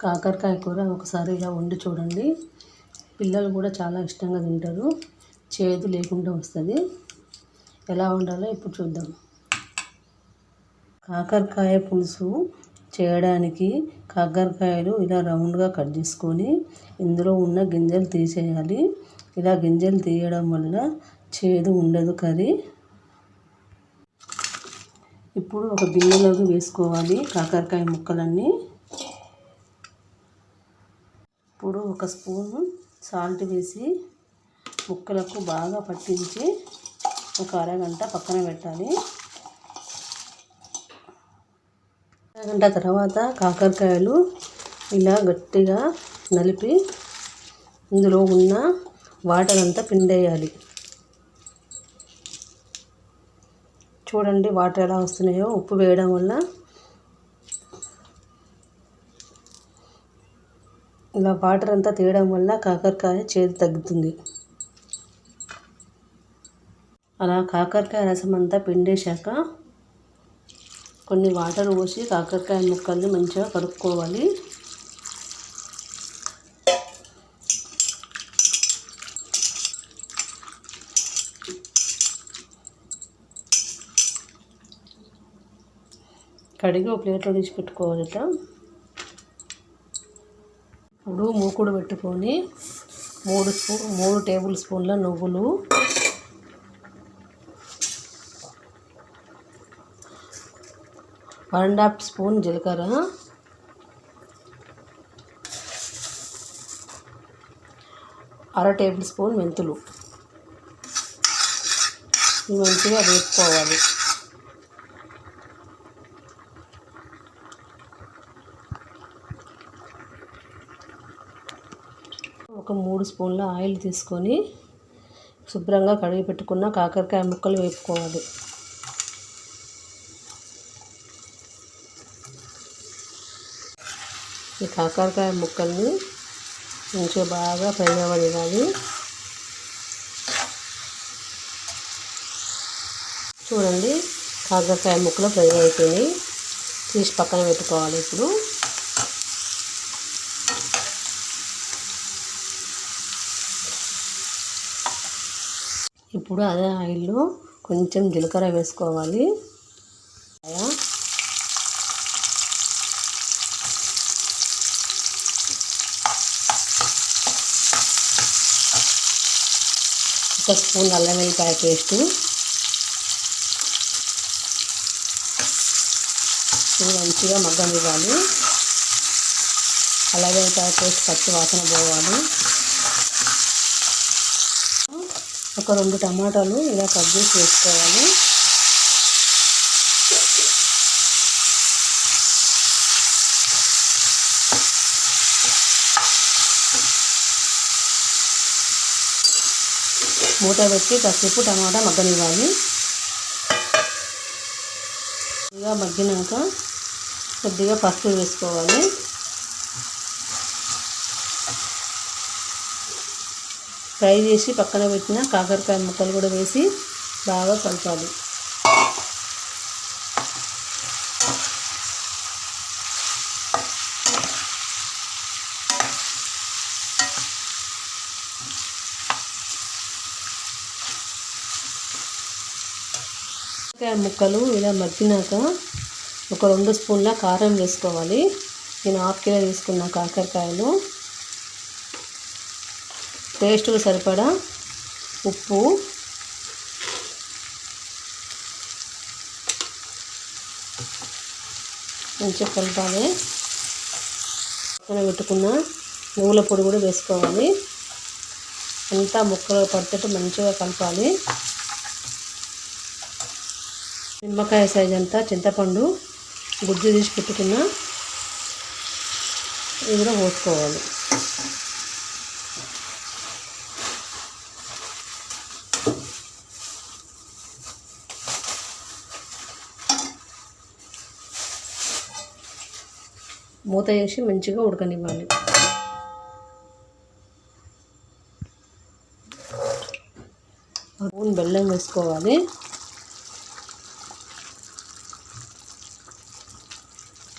కాకరకాయ కూర ఒకసారి ఇలా వండి చూడండి. పిల్లలు కూడా చాలా ఇష్టంగా తింటారు. చేదు లేకుండా వస్తుంది. ఎలా ఉండాలో ఇప్పుడు చూద్దాం. కాకరకాయ పులుసు చేయడానికి కాకరకాయలు ఇలా రౌండ్గా కట్ చేసుకొని ఇందులో ఉన్న గింజలు తీసేయాలి. ఇలా గింజలు తీయడం వల్ల చేదు ఉండదు కర్రీ. ఇప్పుడు ఒక గిన్నెలోకి వేసుకోవాలి కాకరకాయ ముక్కలన్నీ. ఇప్పుడు ఒక స్పూన్ సాల్ట్ వేసి ముక్కలకు బాగా పట్టించి ఒక అరగంట పక్కన పెట్టాలి. అరగంట తర్వాత కాకరకాయలు ఇలా గట్టిగా నలిపి ఇందులో ఉన్న వాటర్ అంతా పిండేయాలి. చూడండి వాటర్ ఎలా వస్తున్నాయో. ఉప్పు వేయడం వల్ల ఇలా వాటర్ అంతా తీయడం వల్ల కాకరకాయ చేదు తగ్గుతుంది. అలా కాకరకాయ రసం అంతా పిండేశాక కొన్ని వాటర్ పోసి కాకరకాయ ముక్కల్ని మంచిగా కడుక్కోవాలి. కడిగి ఒక ప్లేట్లో తీసి పెట్టుకోవాలి ఇట్లా ఇప్పుడు మూకుడు పెట్టుకొని మూడు స్పూ మూడు టేబుల్ స్పూన్ల నువ్వులు. వన్ అండ్ హాఫ్ స్పూన్ జీలకర్ర. అర టేబుల్ స్పూన్ మెంతులు. ఇవి మంచిగా వేపుకోవాలి. ఒక మూడు స్పూన్ల ఆయిల్ తీసుకొని శుభ్రంగా కడిగి పెట్టుకున్న కాకరకాయ ముక్కలు వేపుకోవాలి. ఈ కాకరకాయ ముక్కల్ని మంచిగా బాగా ఫ్రై అవ్వనివ్వాలి. చూడండి కాకరకాయ ముక్కలు ఫ్రై అయిపోయినాయి. తీసి పక్కన పెట్టుకోవాలి ఇప్పుడు. ఇప్పుడు అదే ఆయిల్లో కొంచెం జీలకర్ర వేసుకోవాలి. ఒక స్పూన్ అల్లం వెల్లిపాయ పేస్ట్. మంచిగా మగ్గం ఇవ్వాలి అల్లం వెల్లిపాయ పేస్ట్ పచ్చి వాసన పోవాలి. ఒక రెండు టమాటాలు ఇలా కట్ చేసి వేసుకోవాలి. మూత పెట్టి కాసేపు టమాటా మగ్గనివ్వాలి. ఇలా మగ్గినాక కొద్దిగా పసుపు వేసుకోవాలి. ఫ్రై చేసి పక్కన పెట్టిన కాకరకాయ ముక్కలు కూడా వేసి బాగా కలపాలి. కాకరకాయ ముక్కలు ఇలా మగ్గినాక ఒక రెండు స్పూన్ల కారం వేసుకోవాలి. నేను హాఫ్ కిలో తీసుకున్న కాకరకాయలు. టేస్ట్కు సరిపడా ఉప్పు. మంచిగా కలపాలి. పక్కన పెట్టుకున్న నువ్వుల పొడి కూడా వేసుకోవాలి. అంతా ముక్కలు పడితే మంచిగా కలపాలి. నిమ్మకాయ సైజ్ అంతా చింతపండు గుజ్జు తీసి పెట్టుకున్న ఇది కూడా పోసుకోవాలి. మూత వేసి మంచిగా ఉడకనివ్వాలి. స్పూన్ బెల్లం వేసుకోవాలి.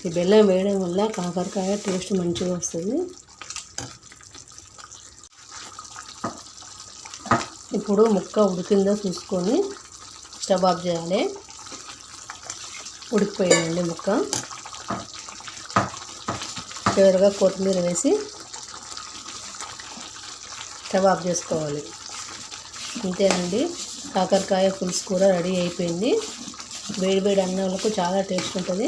ఈ బెల్లం వేయడం వల్ల కాకరకాయ టేస్ట్ మంచిగా వస్తుంది. ఇప్పుడు ముక్క ఉడికిందో చూసుకొని స్టవ్ ఆఫ్ చేయాలి. ఉడికిపోయిందండి ముక్క. చివరిగా కొత్తిమీర వేసి కబాబ్ చేసుకోవాలి. అంతేనండి కాకరకాయ పులుసు కూర రెడీ అయిపోయింది. వేడి వేడి అన్నంలకు చాలా టేస్ట్ ఉంటుంది.